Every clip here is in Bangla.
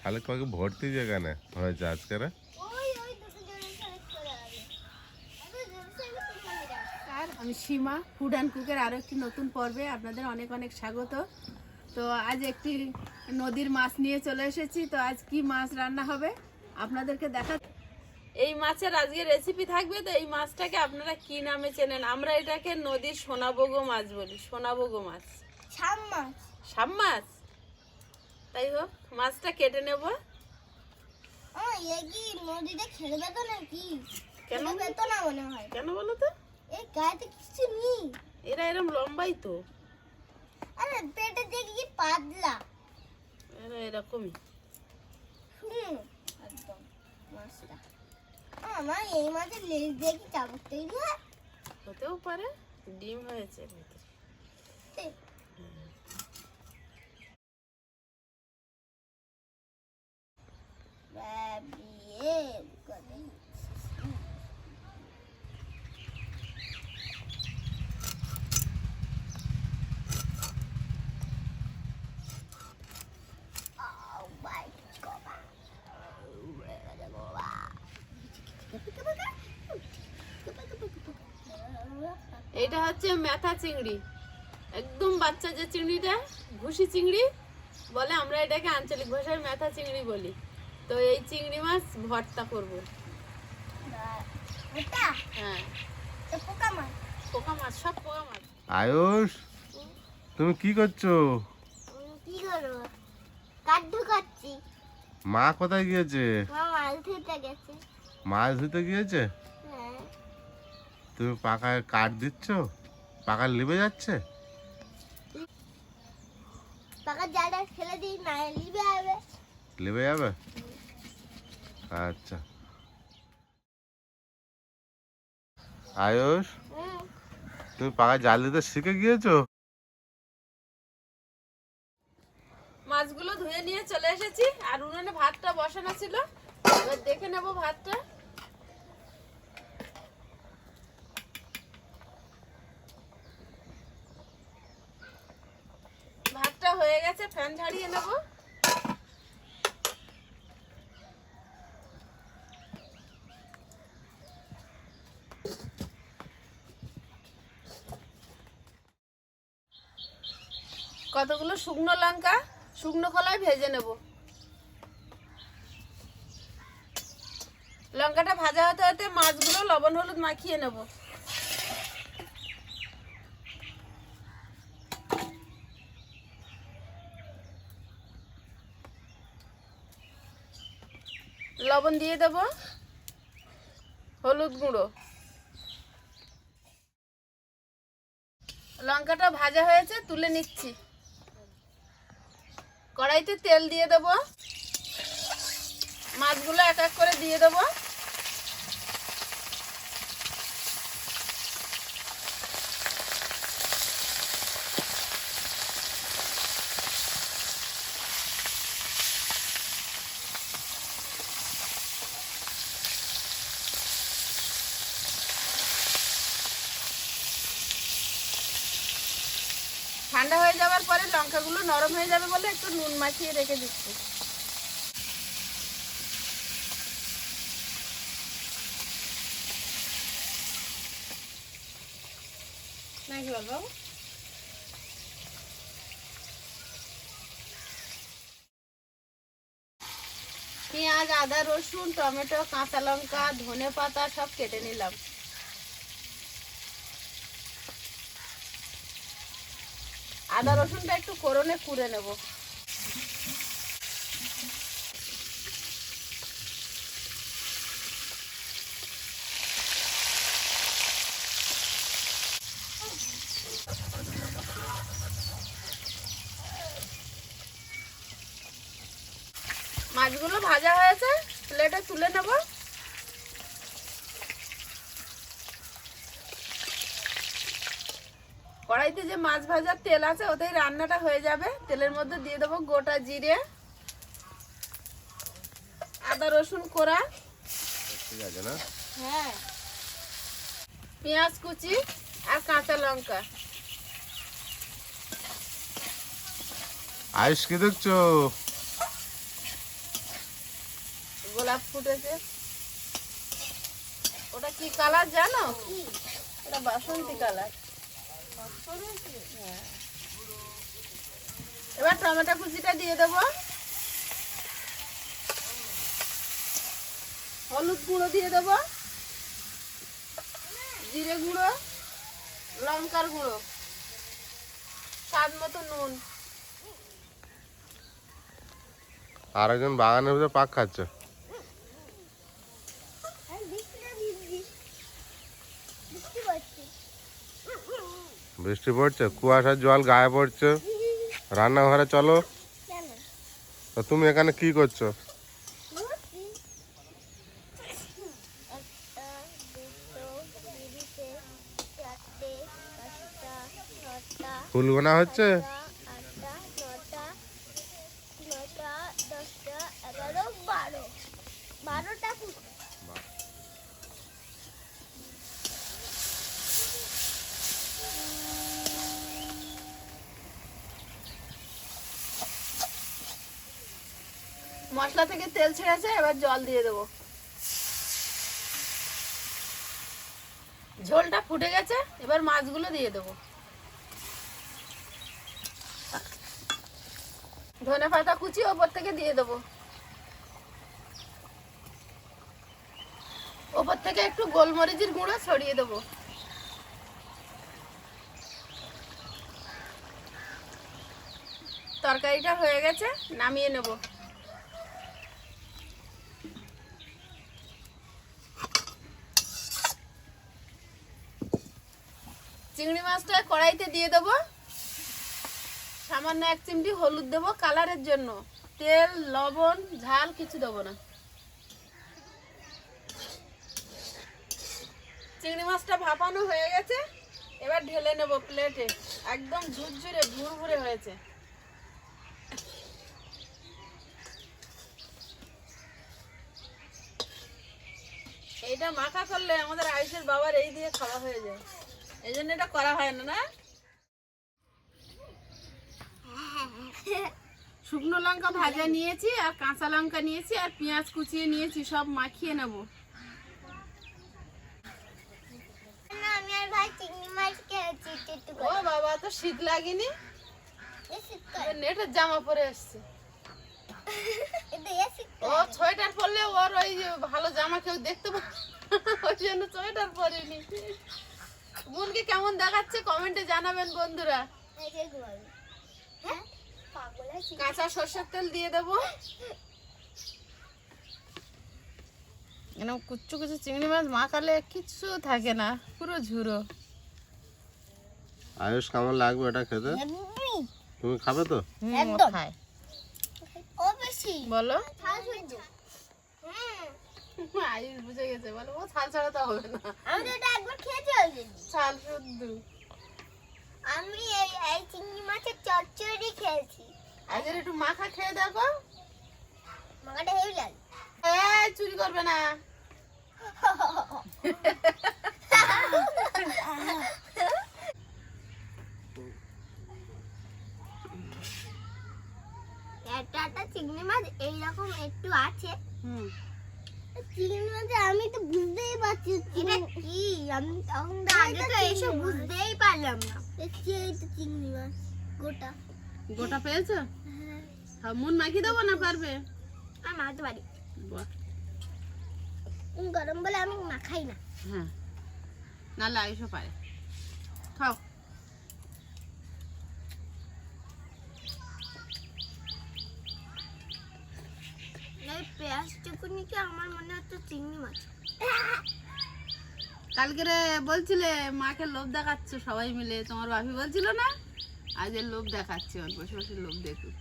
শালিক পাখি ভর্তি যেখানে হয়েছে আজকে আমি সীমা ফুড অ্যান্ড কুকের আরও একটি নতুন পর্বে আপনাদের অনেক অনেক স্বাগত। তো আজ একটি নদীর মাছ নিয়ে চলে এসেছি। তো আজ কি মাছ রান্না হবে? আপনাদেরকে দেখা এই মাছের আজকে রেসিপি থাকবে তো এই মাছটাকে আপনারা কি নামে চেনেন? আমরা এটাকে নদীর সোনাবগো মাছ বলি সোনাবগো মাছ। ছাম মাছ। সাম মাছ? তাই হোক মাছটা কেটে নেব। নদীতে খেলবে তো নাকি? কেন? খেলবে তো না মনে হয়। কেন বলো তো? এই গায়েতে কিছু নেই। এরা এরম লম্বাই তো। আরে পেটে দেখি কি পাতলা। এরা এরকমই। হুম একদম মাছটা। আমার এই মাছের লেজ কি চাবুক তৈরি হয়? হতেও পারে ডিম হয়েছে ভিতরে বাবিয়ে এটা হচ্ছে মেথা চিংড়ি। একদম বাচ্চা যে চিংড়িটা ঘুষি চিংড়ি বলে আমরা এটাকে আঞ্চলিক ভাষায় মেথা চিংড়ি বলি। তো এই চিংড়ি মাছ ভর্তা করব। হ্যাঁ। পোকা মাছ? পোকা মাছ সব পোকা মাছ। আয়ুষ তুমি কি করছ? কি করব? কাঠ ঢুকাচ্ছি মা কোথায় গিয়েছে? মা মাছ ধরতে গেছে। মাছ ধুতে গিয়েছে? তুমি পাকায় কাঠ দিচ্ছ? পাকা লিবে যাচ্ছে? পাকা জালটা ফেলে দিই না লিবে হবে লিবে যাবে? আচ্ছা। আয়ুষ তুমি পাকা জাল দিতে শিখে গিয়েছো? মাছগুলো ধুয়ে নিয়ে চলে এসেছি আর উনুনে ভাতটা বসানো ছিল। এবার দেখে নেব ভাতটা। ভাতটা হয়ে গেছে ফ্যান ঝাড়িয়ে নেব। কতগুলো শুকনো লঙ্কা? শুকনো খোলায় ভেজে নেব। লঙ্কাটা ভাজা হতে হতে মাছগুলো লবণ হলুদ মাখিয়ে নেব। লবণ দিয়ে দেব। হলুদ গুঁড়ো। লঙ্কাটা ভাজা হয়েছে, তুলে নিচ্ছি। কড়াইতে তেল দিয়ে দেব। মাছগুলো এক এক করে দিয়ে দেবো। ঠান্ডা হয়ে যাওয়ার পরে লঙ্কাগুলো নরম হয়ে যাবে বলে একটু নুন মাখিয়ে রেখে দিচ্ছি। পেঁয়াজ, আদা, রসুন, টমেটো, কাঁচা লঙ্কা ধনে পাতা সব কেটে নিলাম। আদা রসুনটা একটু করনে কুড়ে নেব মাছগুলো ভাজা হয়েছে প্লেটে তুলে নেব কড়াইতে যে মাছ ভাজার তেল আছে ওতেই রান্নাটা হয়ে যাবে। তেলের মধ্যে দিয়ে দেবো গোটা জিরে আদা রসুন কোড়া হ্যাঁ পেঁয়াজ কুচি আর কাঁচা লঙ্কা। আয়ুষ কি দেখছ? গোলাপ ফুটেছে। ওটা কি কালার জানো? ওটা বাসন্তী কালার। এবার টমেটো কুচিটা দিয়ে দেবো। হলুদ গুঁড়ো দিয়ে দেবো। জিরে গুঁড়ো, লঙ্কার গুঁড়ো। স্বাদ মতো নুন। আর একজন বাগানের পাক খাচ্ছে আর বৃষ্টিটা ভিজছি বৃষ্টি পড়ছে বৃষ্টি পড়ছে, কুয়াশার জল গায়ে পড়ছে। রান্নাঘরে চলো। তো তুমি এখানে কি করছ? ফুল গোনা হচ্ছে? মশলা থেকে তেল ছেড়েছে এবার জল দিয়ে দেবো। ঝোলটা ফুটে গেছে, এবার মাছগুলো দিয়ে দেবো। ধনে পাতা কুচি ওপর থেকে দিয়ে দেবো। ওপর থেকে একটু গোলমরিচের গুঁড়ো ছড়িয়ে দেবো। তরকারিটা হয়ে গেছে, নামিয়ে নেব। চিংড়ি মাছটা কড়াইতে দিয়ে দেবো। সামান্য এক চিমটি হলুদ দেবো কালারের জন্য। তেল, লবণ, ঝাল কিছু দেবো না। চিংড়ি মাছটা ভাপানো হয়ে গেছে। এবার ঢেলে নেব প্লেটে। একদম ঝুরঝুরে ভুরভুরে হয়েছে। এইটা মাখা করলে আমাদের আয়ুষের বাবার এই দিয়ে খাওয়া হয়ে যায়। এই জন্য এটা করা হয় না না? শুকনো লঙ্কা ভাজা নিয়েছি আর কাঁচা লঙ্কা নিয়েছি আর পেঁয়াজ কুচিয়ে নিয়েছি সব মাখিয়ে নেব। ও বাবা তো শীত লাগেনি? নেটের জামা পরে এসছে। এটা ও সোয়েটার পরলে ওর ওই যে ভালো জামা কেউ দেখতে পাবে ওই জন্য সোয়েটার পরেনি। বোনকে কেমন দেখাচ্ছে কমেন্টে জানাবেন বন্ধুরা। এই যে গোল। হ্যাঁ? কাঁচা সর্ষের তেল দিয়ে দেবো। এরকম কুচু কুচু চিংড়ি মাছ মাখালে কিচ্ছু থাকে না পুরো ঝুরো। আয়ুষ কেমন লাগবে এটা খেতে? তুমি খাবে তো? একদম। খায়। ও বেশি। বলো। হুম আয়ুষ বুঝে গেছে বলো ও ছাল ছাড়া তো হবে না। আমি তো এটা একবার খেয়েছি অলরেডি ছাল শুদ্ধ। আমি এই এই চিংড়ি মাছের চচ্চড়ি খেয়েছি। আজের একটু মাখা খেয়ে দেখো। মাখাটা হেভি লাগে। এই চুরি করবে না। একটা একটা চিংড়ি মাছ এইরকম একটু আছে। হুম। আমি তো বুঝতেই পারছি এটা কি? আমি তখন তো আগে তো এসব বুঝতেই পারলাম না। এই তো চিংড়ি মাছ গোটা। গোটা পেয়েছ? হ্যাঁ। মুন মাখিয়ে দেবো না পারবে? আমি মাখতে পারি। বাহ, গরম বলে আমি মাখাই না। হ্যাঁ। নাহলে আয়ুষও পারে। খাও এই পেঁয়াজ টুকুনি আমার মনে হচ্ছে চিংড়ি মাছ? কালকে রে বলছিলে মাকে লোভ দেখাচ্ছ সবাই মিলে। তোমার বাপি বলছিল না? আজ এর লোভ দেখাচ্ছে ওর বসে লোভ দেখুক।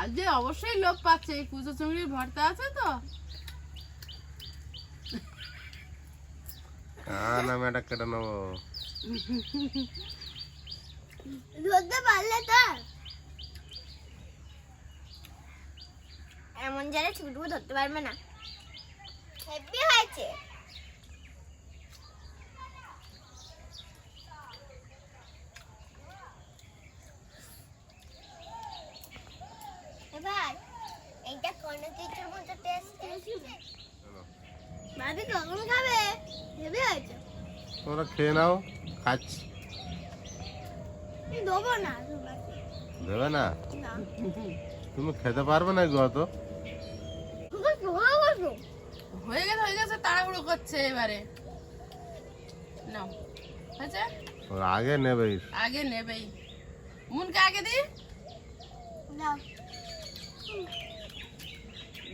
আজ যে অবশ্যই লোভ পাচ্ছে এই কুচো চিংড়ির ভর্তা আছে তো? আমি এটা কেটে নেব। ধরতে পারলে তো। এমন জায়গায় ছুটবো ধরতে পারবে না। হেভি হয়েছে। এবার মতো টেস্ট খেয়ে নাও। খাচ্ছি দেবো না তোমাকে। দেবে না? না। তুমি খেতে পারবে না গো বসো। হয়ে গেছে হয়ে গেছে তাড়াহুড়ো করছে এবারে। নাও ওর আগে নেবেই আগে নেবেই। মুনকে আগে দি? নাও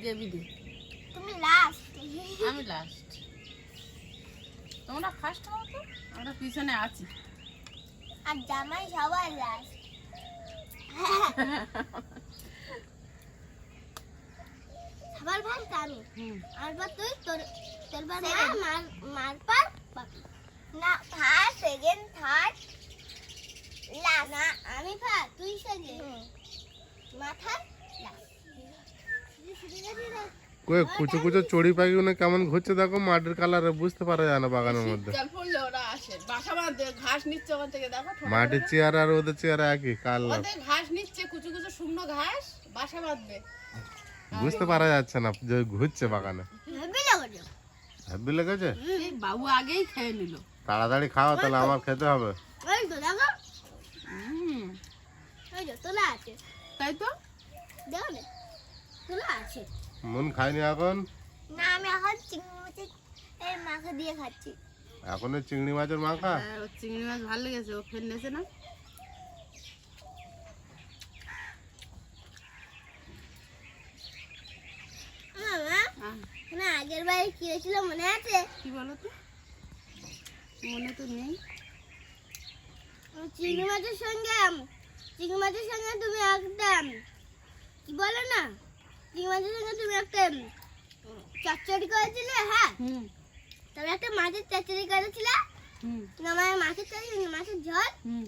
দেবি দি। তুমি লাস্ট আমি লাস্ট তোমরা ফার্স্ট হও তো আমরা পিছনে আছি। আর জামাই সবার লাস্ট সবার ভাই আমি। আর পর তুই তোর তোর মা মার মার পর বাকি না ফার্স্ট সেকেন্ড থার্ড লাস্ট না আমি ফার্স্ট তুই সেকেন্ড মাথা কই কুচো কুচো চড়ি পাখিগুলো কেমন ঘুরছে দেখো মাটির কালারে বুঝতে পারা যায় না বাগানের মধ্যে। মাটির চেয়ার আর ওদের চেয়ার একই কালার ঘাস নিচ্ছে কুচু কুচু শুকনো ঘাস বাসা বাঁধবে। বুঝতে পারা যাচ্ছে না যে ঘুরছে বাগানে। হেবি হ্যাপি লেগেছে? বাবু আগেই খেয়ে নিল। তাড়াতাড়ি খাও তাহলে আমার খেতে হবে। তাই তো? দেখো তোলা আছে। মন খাইনি এখন? না আমি এখন চিংড়ি মাছের এর মাখা দিয়ে খাচ্ছি। এখন চিংড়ি মাছের মাখা হ্যাঁ, ওর চিংড়ি মাছ ভালো লেগেছে ও ফের নেছে না? আহ, না আগের বারে কি হয়েছিল মনে আছে? কি বলো তো মনে তো নেই। চিংড়ি মাছের সঙ্গে চিংড়ি মাছের সঙ্গে তুমি একটা কি বলো না? চিংড়ি মাছের সঙ্গে তুমি একটা চচ্চড়ি করেছিলে হ্যাঁ? হুম। তারপরে একটা মাছের চচ্চড়ি করেছিলে। মানে মাছের চচ্চড়ি মাছের ঝোল। হুম।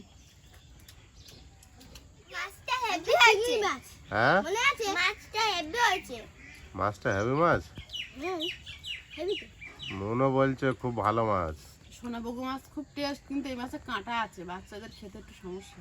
মাছটা হেভি হয়েছে। হ্যাঁ? মনে আছে? মাছটা হেভি হয়েছে। মাছটা হেভি মাছ? তো। মনও বলছে খুব ভালো মাছ। সোনা বগু মাছ খুব টেস্ট কিন্তু এই মাছে কাঁটা আছে বাচ্চাদের খেতে একটু সমস্যা।